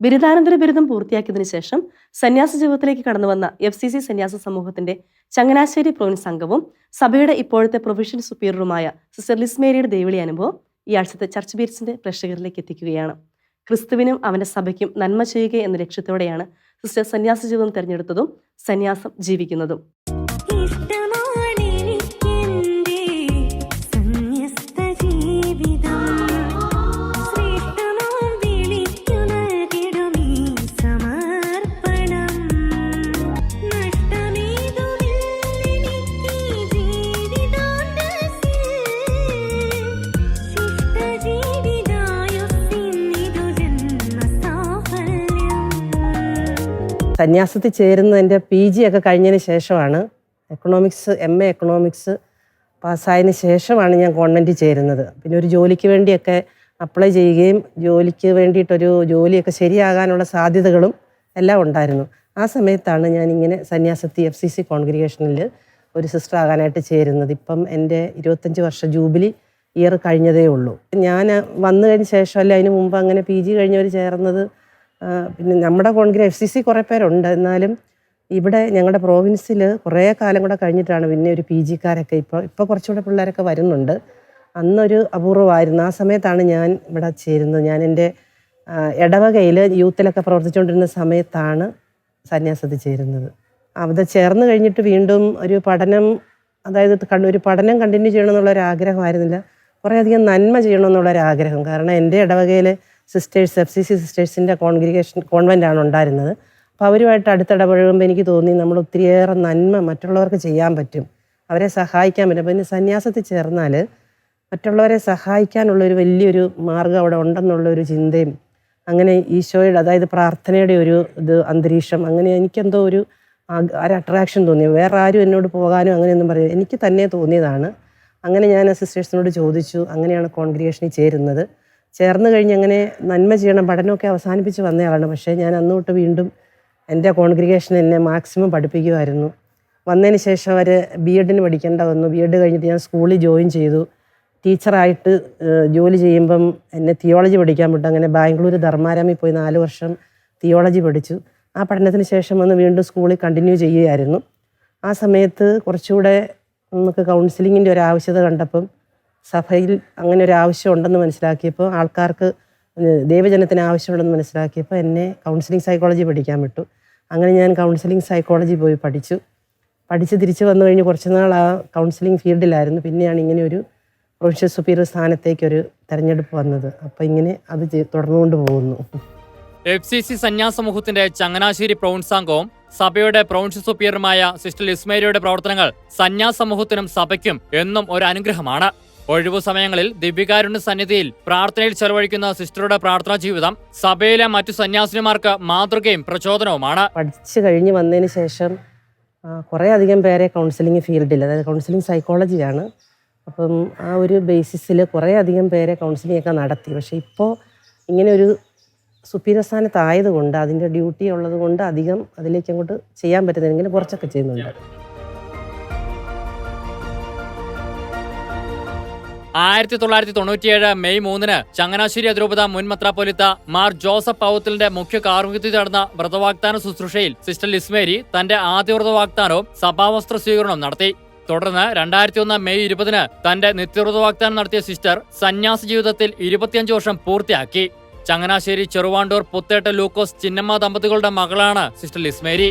ബിരുദാനന്തര ബിരുദം പൂർത്തിയാക്കിയതിനു ശേഷം സന്യാസ ജീവിതത്തിലേക്ക് കടന്നു വന്ന എഫ് സി സി സന്യാസ സമൂഹത്തിന്റെ ചങ്ങനാശ്ശേരി പ്രൊവിൻസ് അംഗവും സഭയുടെ ഇപ്പോഴത്തെ പ്രൊവിഷൻ സുപ്പീരിയറുമായ സിസ്റ്റർ ലിസ്മേരിയുടെ ദേവിളി അനുഭവം ഈ ആഴ്ചത്തെ ചർച്ച് ബീറ്റ്സിന്റെ പ്രേക്ഷകരിലേക്ക് എത്തിക്കുകയാണ്. ക്രിസ്തുവിനും അവന്റെ സഭയ്ക്കും നന്മ ചെയ്യുക എന്ന ലക്ഷ്യത്തോടെയാണ് സിസ്റ്റർ സന്യാസ ജീവിതം തിരഞ്ഞെടുത്തതും സന്യാസം ജീവിക്കുന്നതും. സന്യാസത്തിൽ ചേരുന്നതിന്റെ പി ജി ഒക്കെ കഴിഞ്ഞതിന് ശേഷമാണ് എക്കണോമിക്സ് എം എ എക്കണോമിക്സ് പാസ്സായതിന് ശേഷമാണ് ഞാൻ കോൺവെന്റിൽ ചേരുന്നത്. പിന്നെ ഒരു ജോലിക്ക് വേണ്ടിയൊക്കെ അപ്ലൈ ചെയ്യുകയും ജോലിക്ക് വേണ്ടിയിട്ടൊരു ജോലിയൊക്കെ ശരിയാകാനുള്ള സാധ്യതകളും എല്ലാം ഉണ്ടായിരുന്നു. ആ സമയത്താണ് ഞാൻ ഇങ്ങനെ സന്യാസത്തി എഫ് സി സി കോൺഗ്രിഗേഷനിൽ ഒരു സിസ്റ്റർ ആകാനായിട്ട് ചേരുന്നത്. ഇപ്പം എന്റെ ഇരുപത്തഞ്ച് വർഷ ജൂബിലി ഇയർ കഴിഞ്ഞതേ ഉള്ളൂ. ഞാൻ വന്നു കഴിഞ്ഞ ശേഷം അല്ല അതിന് മുമ്പ് അങ്ങനെ പി ജി കഴിഞ്ഞവർ ചേർന്നത്? പിന്നെ നമ്മുടെ കോൺഗ്രസ് എഫ് സി സി കുറേ പേരുണ്ട്. എന്നാലും ഇവിടെ ഞങ്ങളുടെ പ്രോവിൻസിൽ കുറേ കാലം കൂടെ കഴിഞ്ഞിട്ടാണ് പിന്നെ ഒരു പി ജിക്കാരൊക്കെ ഇപ്പോൾ ഇപ്പോൾ കുറച്ചുകൂടെ പിള്ളേരൊക്കെ വരുന്നുണ്ട്. അന്നൊരു അപൂർവമായിരുന്നു ആ സമയത്താണ് ഞാൻ ഇവിടെ ചേരുന്നത്. ഞാൻ എന്റെ ഇടവകയിൽ യൂത്തിലൊക്കെ പ്രവർത്തിച്ചുകൊണ്ടിരുന്ന സമയത്താണ് സന്യാസത്തിൽ ചേരുന്നത്. അവിടെ ചേർന്ന് കഴിഞ്ഞിട്ട് വീണ്ടും ഒരു പഠനം അതായത് ഒരു പഠനം കണ്ടിന്യൂ ചെയ്യണമെന്നുള്ള ഒരു ആഗ്രഹമായിരുന്നില്ല. കുറേയധികം നന്മ ചെയ്യണമെന്നുള്ള ഒരു ആഗ്രഹം. കാരണം എന്റെ ഇടവകയിലെ സിസ്റ്റേഴ്സ് എഫ് സി സി സിസ്റ്റേഴ്സിന്റെ കോൺഗ്രിഗേഷൻ കോൺവെന്റാണ് ഉണ്ടായിരുന്നത്. അപ്പോൾ അവരുമായിട്ട് അടുത്തിടപഴകുമ്പോൾ എനിക്ക് തോന്നി നമ്മൾ ഒത്തിരിയേറെ നന്മ മറ്റുള്ളവർക്ക് ചെയ്യാൻ പറ്റും. അവരെ സഹായിക്കാൻ പറ്റും. ഇനി സന്യാസത്തിൽ ചേർന്നാൽ മറ്റുള്ളവരെ സഹായിക്കാനുള്ളൊരു വലിയൊരു മാർഗം അവിടെ ഉണ്ടെന്നുള്ളൊരു ചിന്തയും അങ്ങനെ ഈശോയുടെ അതായത് പ്രാർത്ഥനയുടെ ഒരു ഇത് അന്തരീക്ഷം അങ്ങനെ എനിക്കെന്തോ ഒരു ഒരു അട്രാക്ഷൻ തോന്നി. വേറെ ആരും എന്നോട് പോകാനും അങ്ങനെയൊന്നും പറയും എനിക്ക് തന്നെ തോന്നിയതാണ്. അങ്ങനെ ഞാൻ സിസ്റ്റേഴ്സിനോട് ചോദിച്ചു. അങ്ങനെയാണ് കോൺഗ്രിഗേഷനിൽ ചേരുന്നത്. ചേർന്ന് കഴിഞ്ഞ് അങ്ങനെ നന്മ ചെയ്യണം പഠനമൊക്കെ അവസാനിപ്പിച്ച് വന്നയാളാണ്. പക്ഷേ ഞാൻ അന്ന് തൊട്ട് വീണ്ടും എന്റെ കോൺഗ്രിഗേഷൻ എന്നെ മാക്സിമം പഠിപ്പിക്കുമായിരുന്നു. വന്നതിന് ശേഷം അവർ ബി എഡിന് പഠിക്കേണ്ട വന്നു. ബി എഡ് കഴിഞ്ഞിട്ട് ഞാൻ സ്കൂളിൽ ജോയിൻ ചെയ്തു. ടീച്ചറായിട്ട് ജോലി ചെയ്യുമ്പം എന്നെ തിയോളജി പഠിക്കാൻ വിട്ടു. അങ്ങനെ ബാംഗ്ലൂർ ധർമാരാമിൽ പോയി നാല് വർഷം തിയോളജി പഠിച്ചു. ആ പഠനത്തിന് ശേഷം വന്ന് വീണ്ടും സ്കൂളിൽ കണ്ടിന്യൂ ചെയ്യുകയായിരുന്നു. ആ സമയത്ത് കുറച്ചുകൂടെ നമുക്ക് കൗൺസിലിങ്ങിന്റെ ഒരു ആവശ്യത കണ്ടപ്പം സഭയിൽ അങ്ങനെ ഒരു ആവശ്യം ഉണ്ടെന്ന് മനസ്സിലാക്കിയപ്പോൾ ആൾക്കാർക്ക് ദൈവജനത്തിന് ആവശ്യമുണ്ടെന്ന് മനസ്സിലാക്കിയപ്പോൾ എന്നെ കൗൺസിലിംഗ് സൈക്കോളജി പഠിക്കാൻ വിട്ടു. അങ്ങനെ ഞാൻ കൗൺസിലിംഗ് സൈക്കോളജി പോയി പഠിച്ചു. പഠിച്ച് തിരിച്ച് വന്നു കഴിഞ്ഞ് കുറച്ച് നാൾ ആ കൗൺസിലിംഗ് ഫീൽഡിലായിരുന്നു. പിന്നെയാണ് ഇങ്ങനെ ഒരു പ്രൊഫഷണൽ സുപ്പീരിയർ സ്ഥാനത്തേക്കൊരു തെരഞ്ഞെടുപ്പ് വന്നത്. അപ്പോൾ ഇങ്ങനെ അത് തുടർന്നുകൊണ്ട് പോകുന്നു. എഫ് സി സി സന്യാസ സമൂഹത്തിന്റെ ചങ്ങനാശ്ശേരി പ്രൗൺസാംഗവും സഭയുടെ പ്രൗൺസ് സുപ്പിയറുമായ സിസ്റ്റർ ലിസ്മേരിയുടെ പ്രവർത്തനങ്ങൾ സന്യാസ സമൂഹത്തിനും സഭയ്ക്കും എന്നും ഒരു അനുഗ്രഹമാണ്. ഒഴിവു സമയങ്ങളിൽ ദിവ്യകാരുണ്യ സന്നിധിയിൽ പ്രാർത്ഥനയിൽ ചെലവഴിക്കുന്ന സിസ്റ്ററുടെ പ്രാർത്ഥനാ ജീവിതം സഭയിലെ മറ്റു സന്യാസിനിമാർക്ക് മാതൃകയും പ്രചോദനവുമാണ്. പഠിച്ചു കഴിഞ്ഞ് വന്നതിന് ശേഷം കുറേ അധികം പേരെ കൗൺസിലിംഗ് ഫീൽഡിൽ അതായത് കൗൺസിലിംഗ് സൈക്കോളജിയാണ് അപ്പം ആ ഒരു ബേസിസിൽ കുറേ അധികം പേരെ കൗൺസിലിംഗ് ഒക്കെ നടത്തി. പക്ഷേ ഇപ്പോൾ ഇങ്ങനെ ഒരു സുപ്പീരിയർ സ്ഥാനത്തായതുകൊണ്ട് അതിന്റെ ഡ്യൂട്ടി ഉള്ളത് കൊണ്ട് അധികം അതിലേക്ക് അങ്ങോട്ട് ചെയ്യാൻ പറ്റുന്നില്ലെങ്കിൽ കുറച്ചൊക്കെ ചെയ്യുന്നുണ്ട്. ആയിരത്തി തൊള്ളായിരത്തി തൊണ്ണൂറ്റിയേഴ് മെയ് മൂന്നിന് ചങ്ങനാശ്ശേരി അതിരൂപത മുൻ മെത്രാപ്പൊലിത്ത മാർ ജോസഫ് പൗത്തിലിന്റെ മുഖ്യ കാർമ്മികത്തിൽ നടന്ന വ്രതവാഗ്ദാന ശുശ്രൂഷയിൽ സിസ്റ്റർ ലിസ്മേരി തന്റെ ആദ്യ വ്രതവാഗ്ദാനവും സഭാവസ്ത്ര സ്വീകരണവും നടത്തി. തുടർന്ന് രണ്ടായിരത്തി ഒന്ന് മെയ് ഇരുപതിന് തന്റെ നിത്യവ്രതവാഗ്ദാനം നടത്തിയ സിസ്റ്റർ സന്യാസ ജീവിതത്തിൽ ഇരുപത്തിയഞ്ച് വർഷം പൂർത്തിയാക്കി. ചങ്ങനാശ്ശേരി ചെറുവാണ്ടൂർ പുത്തേട്ട ലൂക്കോസ് ചിന്നമ്മ ദമ്പതികളുടെ മകളാണ് സിസ്റ്റർ ലിസ്മേരി.